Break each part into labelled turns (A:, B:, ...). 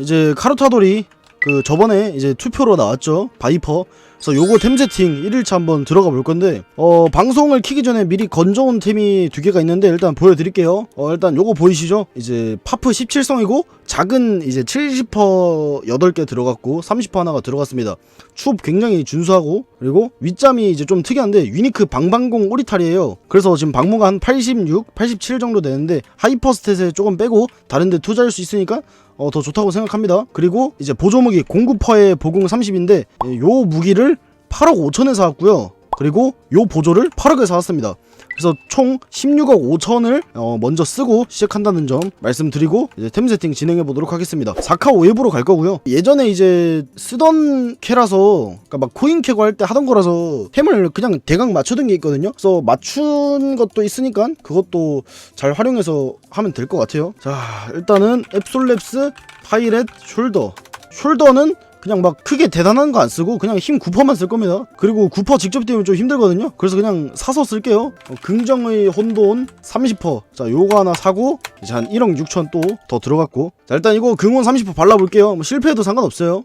A: 이제 카르타돌이 그 저번에 이제 투표로 나왔죠. 바이퍼. 그래서 요거 템 세팅 1일차 한번 들어가 볼 건데 어 방송을 키기 전에 미리 건져온 템이 두 개가 있는데 일단 보여드릴게요. 어 일단 요거 보이시죠? 이제 파프 17성이고 작은 이제 70퍼 8개 들어갔고 30퍼 하나가 들어갔습니다. 추업 굉장히 준수하고 그리고 윗잠이 이제 좀 특이한데 유니크 방방공 오리탈이에요. 그래서 지금 방무가 한 86, 87 정도 되는데 하이퍼 스탯에 조금 빼고 다른데 투자할 수 있으니까 어, 더 좋다고 생각합니다. 그리고 이제 보조무기 공구퍼의 보공 30인데 예, 요 무기를 8억 5천에 사왔고요. 그리고 요 보조를 8억에 사왔습니다. 그래서 총 16억 5천을 어, 먼저 쓰고 시작한다는 점 말씀드리고 이제 템 세팅 진행해 보도록 하겠습니다. 사카 웨브로 갈 거고요. 예전에 이제 쓰던 캐라서 그러니까 막 코인 캐고 할 때 하던 거라서 템을 그냥 대강 맞춰둔 게 있거든요. 그래서 맞춘 것도 있으니까 그것도 잘 활용해서 하면 될 것 같아요. 자 일단은 앱솔랩스 파이렛 숄더 숄더는 그냥 막 크게 대단한 거 안 쓰고 그냥 힘 9%만 쓸 겁니다. 그리고 9% 직접 띄우면 좀 힘들거든요. 그래서 그냥 사서 쓸게요. 어, 긍정의 혼돈 30%. 자, 요거 하나 사고 이제 한 1억 6천 또 더 들어갔고. 자, 일단 이거 긍원 30% 발라볼게요. 뭐 실패해도 상관없어요.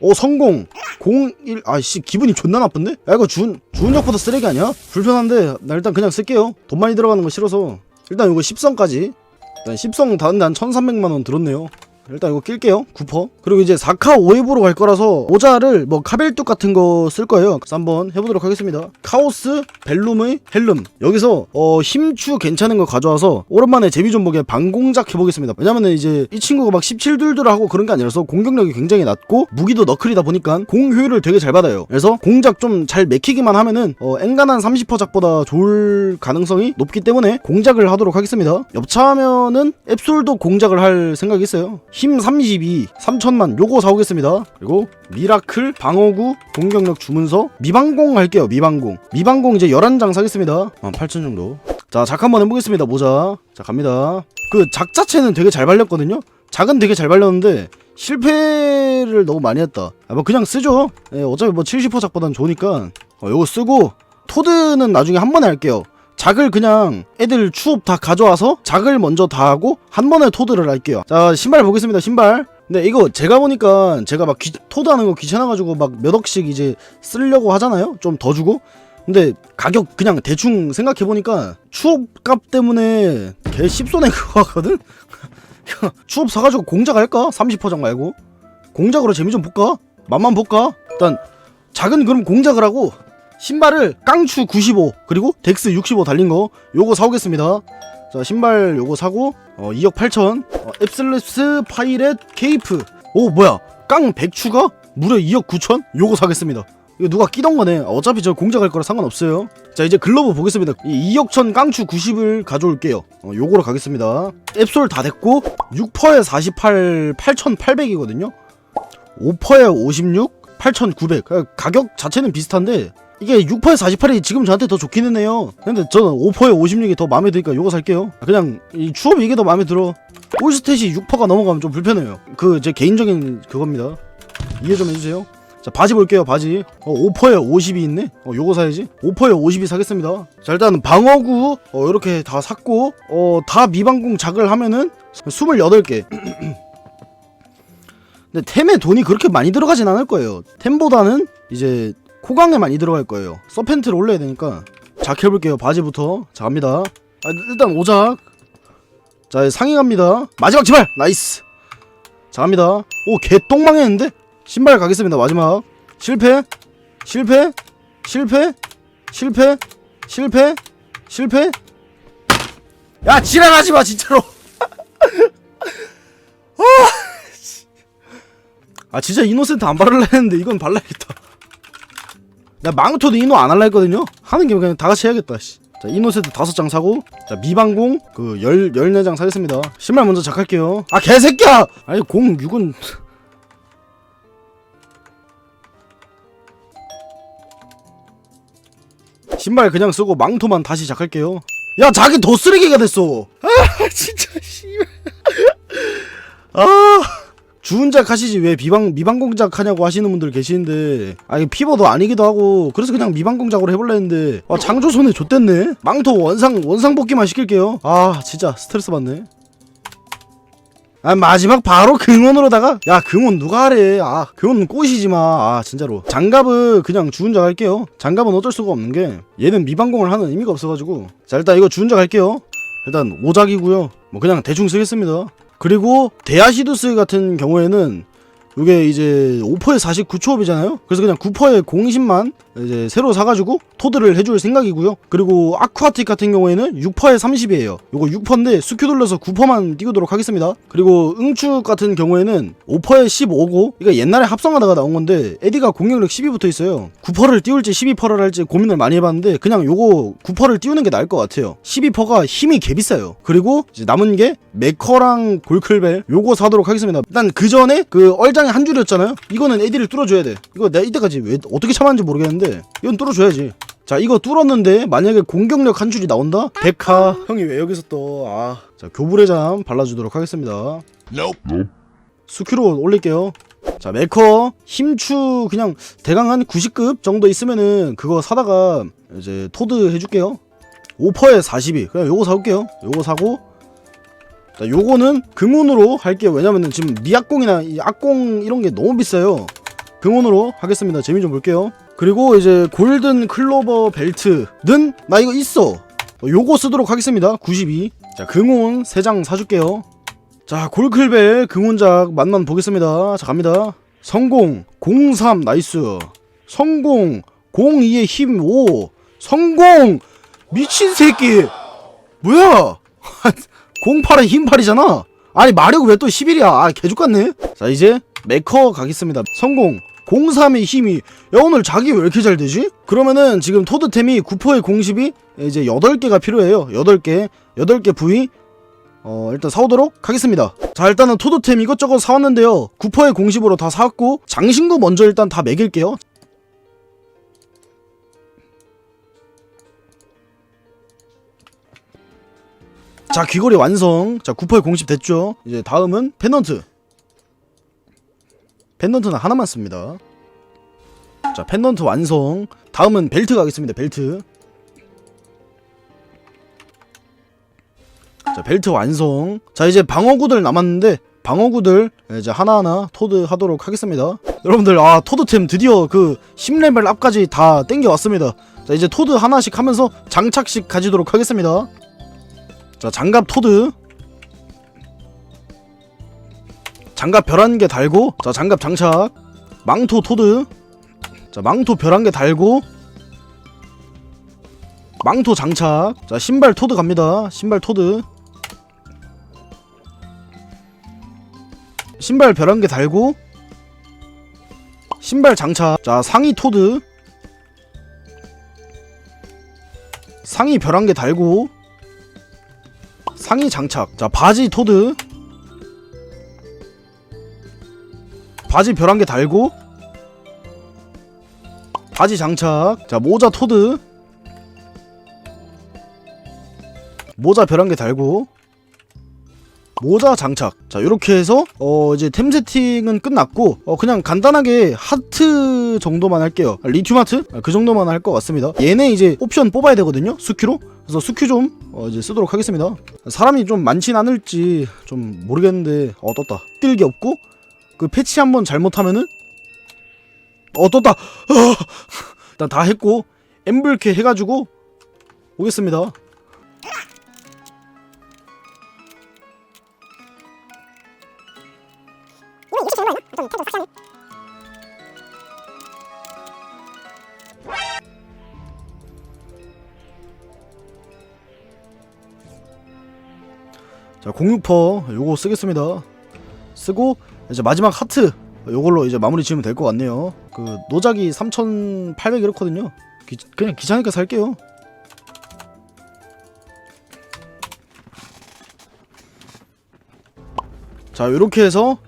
A: 오 성공 01 아씨 기분이 존나 나쁜데? 야 이거 준 주은역보다 쓰레기 아니야? 불편한데 나 일단 그냥 쓸게요 돈 많이 들어가는 거 싫어서 일단 이거 10성까지 일단 10성 다는데 한 1300만원 들었네요 일단 이거 낄게요. 9퍼. 그리고 이제 4카 5앱으로 갈 거라서 모자를 뭐 카벨뚝 같은 거 쓸 거예요. 그래서 한번 해보도록 하겠습니다. 카오스 벨룸의 헬름. 여기서 어 힘추 괜찮은 거 가져와서 오랜만에 제비 좀 보게 방공작 해보겠습니다. 왜냐면은 이제 이 친구가 막 17둘둘 하고 그런 게 아니라서 공격력이 굉장히 낮고 무기도 너클이다 보니까 공 효율을 되게 잘 받아요. 그래서 공작 좀 잘 맥히기만 하면은 어 엔간한 30% 작보다 좋을 가능성이 높기 때문에 공작을 하도록 하겠습니다. 엽차하면은 앱솔도 공작을 할 생각이 있어요 힘 32, 3천만 요거 사오겠습니다. 그리고 미라클, 방어구, 공격력 주문서, 미방공 할게요. 미방공. 미방공 이제 11장 사겠습니다. 한 8천 정도. 자, 작 한번 해보겠습니다. 모자. 자, 갑니다. 그 작 자체는 되게 잘 발렸거든요. 작은 되게 잘 발렸는데 실패를 너무 많이 했다. 아, 뭐 그냥 쓰죠. 예, 어차피 뭐 70% 작보단 좋으니까 어, 요거 쓰고 토드는 나중에 한 번에 할게요. 작을 그냥 애들 추업 다 가져와서 작을 먼저 다 하고 한 번에 토드를 할게요. 자 신발 보겠습니다. 신발. 근데 이거 제가 보니까 제가 막 귀- 토드하는 거 귀찮아가지고 막 몇 억씩 이제 쓰려고 하잖아요. 좀 더 주고. 근데 가격 그냥 대충 생각해 보니까 추업값 때문에 개 씹소낸 거 같거든. 야, 추업 사가지고 공작 할까? 30%장 말고 공작으로 재미 좀 볼까? 맛만 볼까? 일단 작은 그럼 공작을 하고 신발을 깡추 95 그리고 덱스 65 달린 거 요거 사오겠습니다. 자 신발 요거 사고 어 2억 8천 어, 앱슬랩스 파이렛 케이프 오 뭐야 깡 100추가 무려 2억 9천 요거 사겠습니다. 이거 누가 끼던 거네. 어차피 저 공작할 거라 상관없어요. 자 이제 글러브 보겠습니다. 이 2억 천 깡추 90을 가져올게요. 어, 요거로 가겠습니다. 앱솔 다 됐고 6퍼에 48 8,800이거든요. 5퍼에 56 8,900. 가격 자체는 비슷한데 이게 6퍼에 48이 지금 저한테 더 좋기는 해요. 근데 저는 5퍼에 56이 더 마음에 드니까 요거 살게요. 그냥 이 추업 이게 더 마음에 들어. 올스탯이 6퍼가 넘어가면 좀 불편해요. 그 제 개인적인 그겁니다. 이해 좀 해주세요. 자 바지 볼게요 바지 어 5퍼에 50이 있네 어 요거 사야지 5퍼에 50이 사겠습니다 자 일단 방어구 어 이렇게 다 샀고 어다 미방공 작을 하면은 28개 근데 템에 돈이 그렇게 많이 들어가진 않을 거예요. 템보다는 이제 코강에 많이 들어갈 거예요. 서펜트를 올려야 되니까. 작 해볼게요. 바지부터. 자 갑니다. 아, 일단 오작. 자 상의 갑니다. 마지막 제발! 나이스! 자 갑니다. 오 개똥망했는데? 신발 가겠습니다. 마지막. 실패? 실패? 실패? 실패? 실패? 실패? 야 지랄하지 마 진짜로 아 진짜 이노센트 안 바를라 했는데 이건 발라야겠다 나 망토도 이노 안 할라 했거든요 하는 김에 그냥 다 같이 해야겠다 씨. 자 이노센트 다섯 장 사고 자 미방공 그 열 열네 장 사겠습니다 신발 먼저 작할게요 아 개새끼야 아니 공 6은 신발 그냥 쓰고 망토만 다시 작할게요. 야, 자기 더 쓰레기가 됐어. 아, 진짜 씨발. 아, 주운작 하시지. 왜 비방 미방공작 하냐고 하시는 분들 계시는데. 아니 피버도 아니기도 하고. 그래서 그냥 미방공작으로 해볼라 했는데. 아 장조 손에 좆됐네. 망토 원상 원상 복귀만 시킬게요. 아 진짜 스트레스 받네. 아 마지막 바로 금원으로다가? 야 금원 누가 하래? 아 금원 꼬시지마. 아 진짜로. 장갑은 그냥 주운자 갈게요. 장갑은 어쩔 수가 없는 게 얘는 미방공을 하는 의미가 없어가지고. 자 일단 이거 주운자 갈게요. 일단 오작이고요. 뭐 그냥 대충 쓰겠습니다 그리고 데아시두스 같은 경우에는 이게 이제 5%에 49초업이잖아요. 그래서 그냥 9%에 공신만 이제 새로 사가지고 토드를 해줄 생각이고요. 그리고 아쿠아틱 같은 경우에는 6%에 30이에요. 요거 6%인데 수큐 돌려서 9%만 띄우도록 하겠습니다. 그리고 응축 같은 경우에는 5%에 15고 이거 옛날에 합성하다가 나온 건데 에디가 공격력 12 붙어 있어요. 9%를 띄울지 12%를 할지 고민을 많이 해봤는데 그냥 요거 9%를 띄우는 게 나을 것 같아요. 12%가 힘이 개비싸요. 그리고 남은 게 메커랑 골클벨 요거 사도록 하겠습니다. 일단 그 전에 그 얼 장이 한 줄이었잖아요. 이거는 에디를 뚫어줘야 돼. 이거 내가 이때까지 왜 어떻게 참았는지 모르겠는데 이건 뚫어줘야지. 자 이거 뚫었는데 만약에 공격력 한 줄이 나온다? 백화. 형이 왜 여기서 또아자 교불의 잠 발라주도록 하겠습니다. 수큐로 올릴게요. 자 메커 힘추 그냥 대강 한 90급 정도 있으면은 그거 사다가 이제 토드 해줄게요. 5%에 42 그냥 요거 사올게요. 요거 사고 자 요거는 금운으로 할게요. 왜냐면은 지금 미약공이나 이 악공 이런 게 너무 비싸요. 금운으로 하겠습니다. 재미 좀 볼게요. 그리고 이제 골든 클로버 벨트는 나 이거 있어. 어, 요거 쓰도록 하겠습니다. 92자 금운 3장 사줄게요. 자 골클벨 금운작 만만 보겠습니다. 자 갑니다. 성공 03 나이스. 성공 02의 힘 5 성공 미친 새끼. 뭐야 08에 힘 8이잖아. 아니 마력 왜 또 11이야? 아 개죽같네. 자 이제 메커 가겠습니다. 성공. 03의 힘이 야 오늘 자기 왜 이렇게 잘 되지? 그러면은 지금 토드템이 9%의 공십이 이제 8개가 필요해요. 8개. 8개 부위. 어 일단 사오도록 하겠습니다. 자 일단은 토드템 이것저것 사왔는데요. 9%의 공십으로 다 사왔고 장신구 먼저 일단 다 매길게요 자 귀걸이 완성. 자 9%의 공십 됐죠? 이제 다음은 펜던트. 펜던트는 하나만 씁니다. 자 펜던트 완성. 다음은 벨트 가겠습니다 벨트. 자 벨트 완성. 자 이제 방어구들 남았는데 방어구들 이제 하나하나 토드 하도록 하겠습니다. 여러분들 아 토드템 드디어 그 10레벨 앞까지 다 땡겨 왔습니다. 자 이제 토드 하나씩 하면서 장착식 가지도록 하겠습니다 자 장갑 토드. 장갑 별한개 달고 자 장갑 장착. 망토 토드. 자 망토 별한개 달고. 망토 장착. 자 신발 토드 갑니다. 신발 토드. 신발 별한개 달고. 신발 장착. 자 상의 토드. 상의 별한개 달고 상의 장착. 자 바지 토드. 바지 별 한 개 달고. 바지 장착. 자 모자 토드. 모자 별 한 개 달고 모자 장착. 자 이렇게 해서 어 이제 템 세팅은 끝났고 어 그냥 간단하게 하트 정도만 할게요. 아, 리튬 하트? 아, 그 정도만 할 것 같습니다. 얘네 이제 옵션 뽑아야 되거든요 수큐로. 그래서 수큐 좀 어, 이제 쓰도록 하겠습니다. 사람이 좀 많진 않을지 좀 모르겠는데 어 떴다. 뜰게 없고 그 패치 한번 잘못하면은 어 떴다. 어, 일단 다 했고 엠블캐 해가지고 오겠습니다 자 06퍼 요거 쓰겠습니다. 쓰고 이제 마지막 하트 요걸로 이제 마무리 지으면 될 것 같네요. 그 노작이 3800 이렇거든요. 기, 그냥 귀찮으니까 살게요. 자 요렇게 해서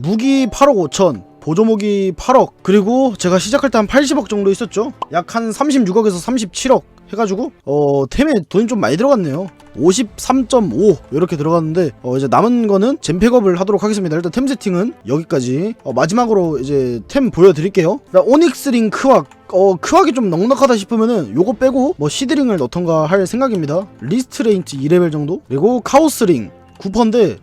A: 무기 8억 5천 보조무기 8억 그리고 제가 시작할 때 한 80억 정도 있었죠? 약 한 36억에서 37억 해가지고 어 템에 돈이 좀 많이 들어갔네요. 53.5 이렇게 들어갔는데 어 이제 남은 거는 잼팩업을 하도록 하겠습니다. 일단 템 세팅은 여기까지. 어 마지막으로 이제 템 보여드릴게요. 일단 오닉스 링 크왁 어 크왁이 좀 넉넉하다 싶으면은 요거 빼고 뭐 시드링을 넣던가 할 생각입니다. 리스트 레인트 2레벨 정도? 그리고 카오스 링 구퍼인데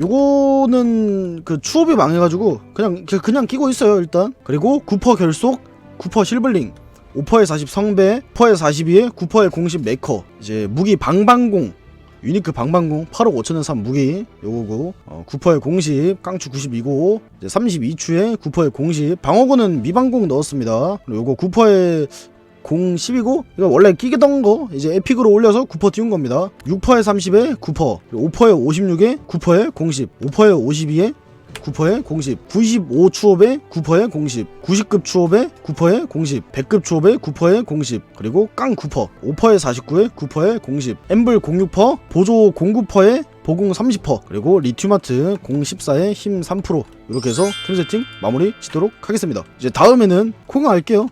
A: 요거는 그 추업이 망해가지고 그냥 그 그냥 끼고 있어요 일단. 그리고 구퍼 결속 구퍼 실블링. 5퍼에 40 성배 9%에 42에 9퍼에 공식 메커. 이제 무기 방방공. 유니크 방방공. 8억 5천원 산 무기. 요거고 어, 9%의 공식 깡추 92고 이제 32추에 9%의 공식 방어구는 미방공 넣었습니다. 요거 9%의 010이고 이거 원래 끼게던 거 이제 에픽으로 올려서 9퍼 띄운 겁니다. 6퍼에 30에 9퍼 5퍼에 56에 9퍼에 010 5퍼에 52에 9퍼에 010 95 추업에 9퍼에 010 90급 추업에 9퍼에 010 100급 추업에 9퍼에 010 그리고 깡 9퍼 5퍼에 49에 9퍼에 010 엠블 06퍼 보조 09퍼에 보공 30퍼 그리고 리튬아트 014에 힘 3% 이렇게 해서 틈 세팅 마무리 짓도록 하겠습니다. 이제 다음에는 콩 할게요.